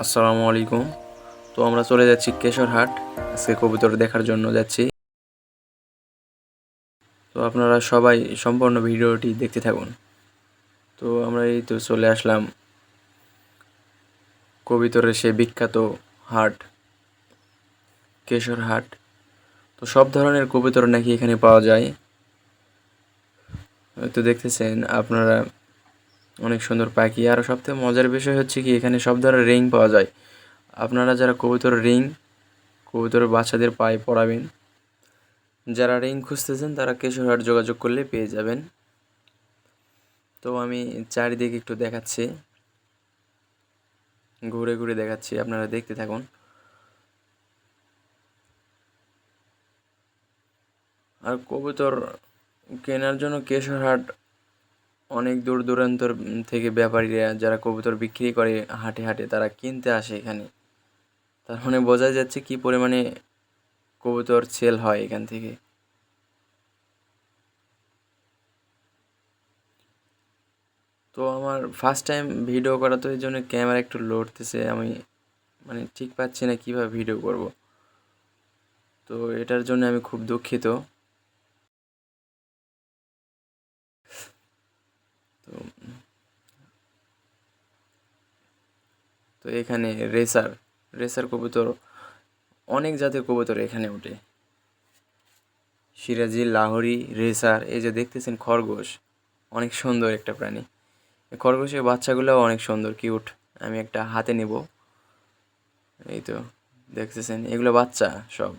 আসসালামু আলাইকুম। তো আমরা চলে যাচ্ছি কেশরহাট। আজকে কবুতর দেখার জন্য যাচ্ছি। তো আপনারা সবাই সম্পূর্ণ ভিডিওটি দেখতে থাকুন। তো আমরা এই তো চলে আসলাম কবিতরের সে বিখ্যাত হাট, কেশরহাট। তো সব ধরনের কবিতর নাকি এখানে পাওয়া যায়। তো দেখতেছেন আপনারা অনেক সুন্দর পাখি। আর সবথেকে মজার বিষয় হচ্ছে কি, এখানে সব ধরনের রিং পাওয়া যায়। আপনারা যারা কবুতর রিং, কবুতরের বাচ্চাদের পায়ে পরাবেন, যারা রিং খুঁজতেছেন, তারা কেশরহাট যোগাযোগ করলে পেয়ে যাবেন। তো আমি চারিদিকে একটু দেখাচ্ছি। ঘুরে ঘুরে দেখাচ্ছি, আপনারা দেখতে থাকুন। আর কবুতর কেনার জন্য কেশরহাট অনেক দূর দূরান্তর থেকে ব্যাপারীরা যারা কবুতর বিক্রি করে হাটে হাটে তারা কিনতে আসে এখানে। তার মানে বোঝা যাচ্ছে কি পরিমাণে কবুতর সেল হয় এখান থেকে। তো আমার ফার্স্ট টাইম ভিডিও করা তো এই জন্য ক্যামেরা একটু লড়তেছে, আমি মানে ঠিক পাচ্ছি না কীভাবে ভিডিও করব। তো এটার জন্য আমি খুব দুঃখিত। তো এখানে রেসার রেসার কবুতর অনেক জাতের কবুতর এখানে ওঠে। সিরাজি লাহোরি রেসার এই যে দেখতেছেন খরগোশ অনেক সুন্দর একটা প্রাণী। খরগোশের বাচ্চাগুলোও অনেক সুন্দর কিউট। আমি একটা হাতে নেব। এই তো দেখতেছেন এগুলো বাচ্চা সব।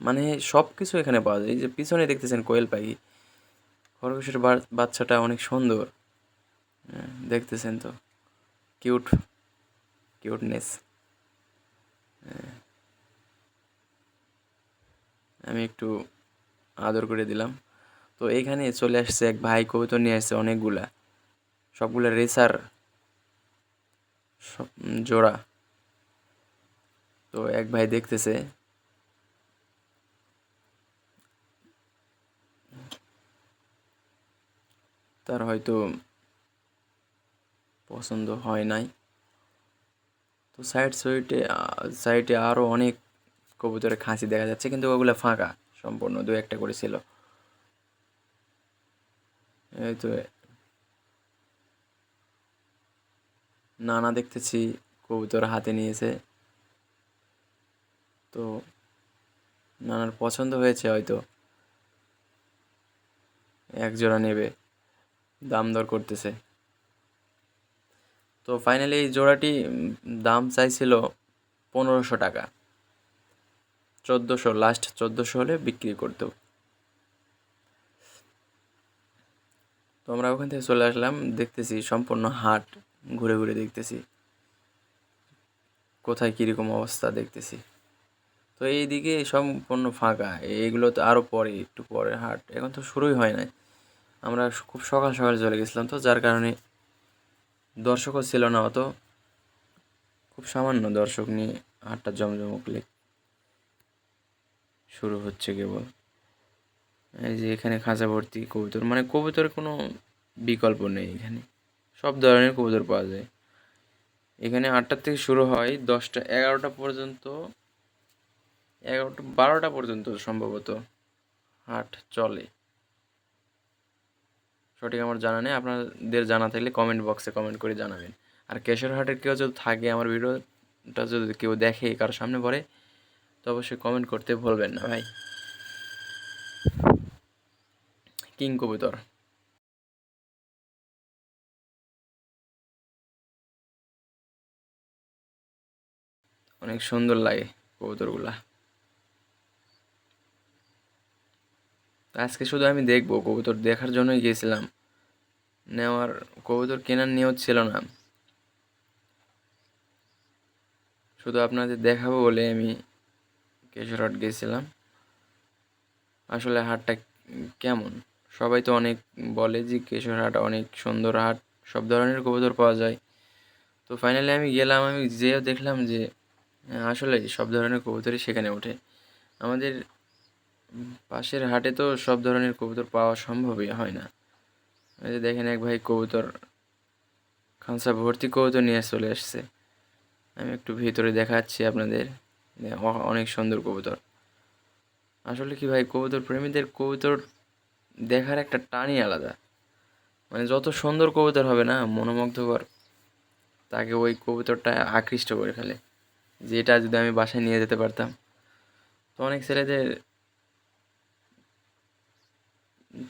মানে সব কিছু এখানে পাওয়া যায়। এই যে পিছনে দেখতেছেন কোয়েল পাখি। খরগোশের বাচ্চাটা অনেক সুন্দর। হ্যাঁ, দেখতেছেন তো। কিউট। কিউটনেস আমি একটু আদর করে দিলাম। তো এইখানে চলে আসছে এক ভাই কবুতর নিয়ে আসছে অনেকগুলা। সবগুলা রেসার সব জোড়া। তো এক ভাই দেখতেছে। তার হয়তো পছন্দ হয় নাই। তো সাইড সাইডে সাইডে আরও অনেক কবুতরের খাঁচি দেখা যাচ্ছে, কিন্তু ওগুলো ফাঁকা, সম্পূর্ণ দু একটা করে ছিল। এই তো নানা দেখতেছি কবুতর হাতে নিয়েছে। তো নানার পছন্দ হয়েছে হয়তো। এক জোড়া নেবে, দাম দর করতেছে। তো ফাইনালি এই জোড়াটি দাম চাইছিল পনেরোশো টাকা। চোদ্দোশো লাস্ট চোদ্দোশো হলে বিক্রি করত। তো আমরা ওখান থেকে চলে আসলাম, দেখতেছি সম্পূর্ণ হাট ঘুরে ঘুরে দেখতেছি। কোথায় কীরকম অবস্থা দেখতেছি। তো এইদিকে সম্পূর্ণ ফাঁকা এইগুলো তো আরও পরে, একটু পরে হাট। এখন তো শুরুই হয় নাই। আমরা খুব সকাল সকাল চলে গেছিলাম তো, যার কারণে দর্শকও ছিল না অত। খুব সামান্য দর্শক নিয়ে হাটটা জমজমক লেক শুরু হচ্ছে কেবল। এই যে এখানে খাঁচা ভর্তি কবুতর মানে কবুতরের কোনো বিকল্প নেই এখানে। সব ধরনের কবুতর পাওয়া যায়। এখানে আটটার থেকে শুরু হয় দশটা, এগারোটা পর্যন্ত, এগারোটা, বারোটা পর্যন্ত সম্ভবত হাট চলে। সঠিক আমার জানা নেই। আপনাদের জানা থাকলে কমেন্ট বক্সে কমেন্ট করে জানাবেন। আর কেশর হাটের কেউ যদি থাকে আমার ভিডিওটা যদি কেউ দেখে কারোর সামনে পড়ে, তো অবশ্যই কমেন্ট করতে ভুলবেন না ভাই। কিং কবুতর। অনেক সুন্দর লাগে কবুতরগুলা। আজকে শুধু আমি দেখব কবুতর দেখার জন্যই গিয়েছিলাম। নেওয়ার কবুতর কেনার নিয়ত ছিল না। শুধু আপনাদের দেখাবো বলে আমি কেশরহাট গেছিলাম। আসলে হাটটা কেমন? সবাই তো অনেক বলে যে কেশরহাট অনেক সুন্দর হাট, সব ধরনের কবুতর পাওয়া যায়। তো ফাইনালি আমি গেলাম, আমি যেও দেখলাম যে, আসলে সব ধরনের কবুতরই সেখানে ওঠে। আমাদের পাশের হাটে তো সব ধরনের কবুতর পাওয়া সম্ভবই হয় না। এই যে দেখেন এক ভাই কবুতর খাঁচা ভর্তি কবুতর নিয়ে চলে আসছে। আমি একটু ভিতরে দেখাচ্ছি আপনাদের অনেক সুন্দর কবুতর। আসলে কি ভাই, কবুতর প্রেমীদের কবুতর দেখার একটা টানই আলাদা। মানে যত সুন্দর কবুতর হবে না, মনোমুগ্ধকর, তাকে ওই কবুতরটা আকৃষ্ট করে ফেলে, যেটা যদি আমি বাসায় নিয়ে যেতে পারতাম। তো অনেক ছেলেদের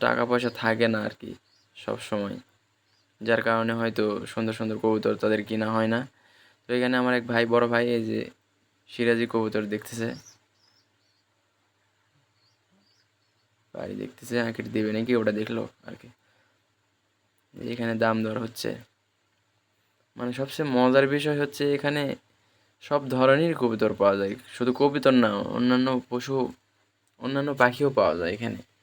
টাকা পয়সা থাকে না আর কি। সব সময় যার কারণে হয়তো সুন্দর সুন্দর কবুতর তাদের কিনা হয় না। তো এখানে আমার এক ভাই, বড় ভাই, এই যে সিরাজি কবুতর দেখতেছে। ভাই দেখতেছে আঁকিট দেবে নাকি? ওটা দেখল আর কি। এখানে দাম দর হচ্ছে। মানে সবচেয়ে মজার বিষয় হচ্ছে এখানে সব ধরনের কবুতর পাওয়া যায়। শুধু কবুতর না, অন্যান্য পশু, অন্যান্য পাখিও পাওয়া যায় এখানে।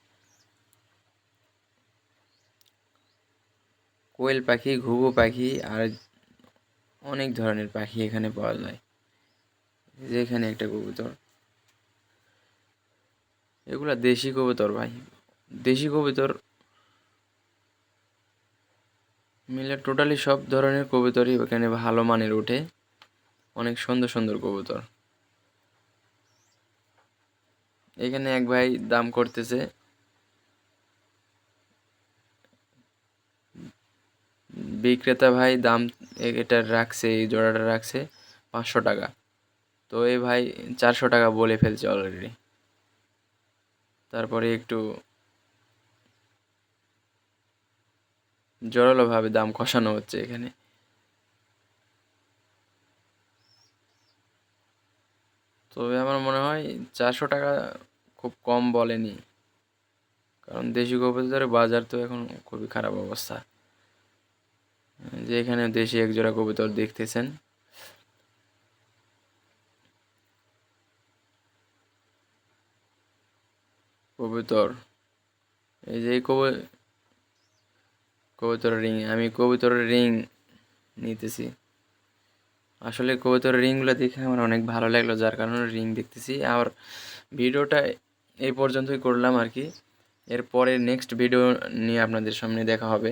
কোয়েল পাখি, ঘুঘু পাখি আর অনেক ধরনের পাখি এখানে পাওয়া যায়। এই যে এখানে একটা কবুতর। এগুলা দেশি কবুতর ভাই। দেশি কবুতর মিলে টোটালি সব ধরনের কবুতরই এখানে ভালো মানের ওঠে। অনেক সুন্দর সুন্দর কবুতর। এখানে এক ভাই দাম করতেছে বিক্রেতা ভাই দাম এটার রাখছে, এই জোড়াটা রাখছে পাঁচশো টাকা। তো এই ভাই চারশো টাকা বলে ফেলছে অলরেডি তারপরে একটু জোরালোভাবে দাম কষানো হচ্ছে এখানে। তবে আমার মনে হয় চারশো টাকা খুব কম বলেনি। কারণ দেশি কবুতরের বাজার তো এখন খুবই খারাপ অবস্থা। যে এখানে দেশি এক জোড়া কবুতর দেখতেছেন। কবুতর। এই যে কবু, কবুতরের রিং, আমি কবুতরের রিং নিতেছি। আসলে কবুতরের রিংগুলো দেখে আমার অনেক ভালো লাগল, যার কারণে রিং দেখতেছি। আর ভিডিওটা এই পর্যন্তই করলাম আর কি। এরপরে নেক্সট ভিডিও নিয়ে আপনাদের সামনে দেখা হবে।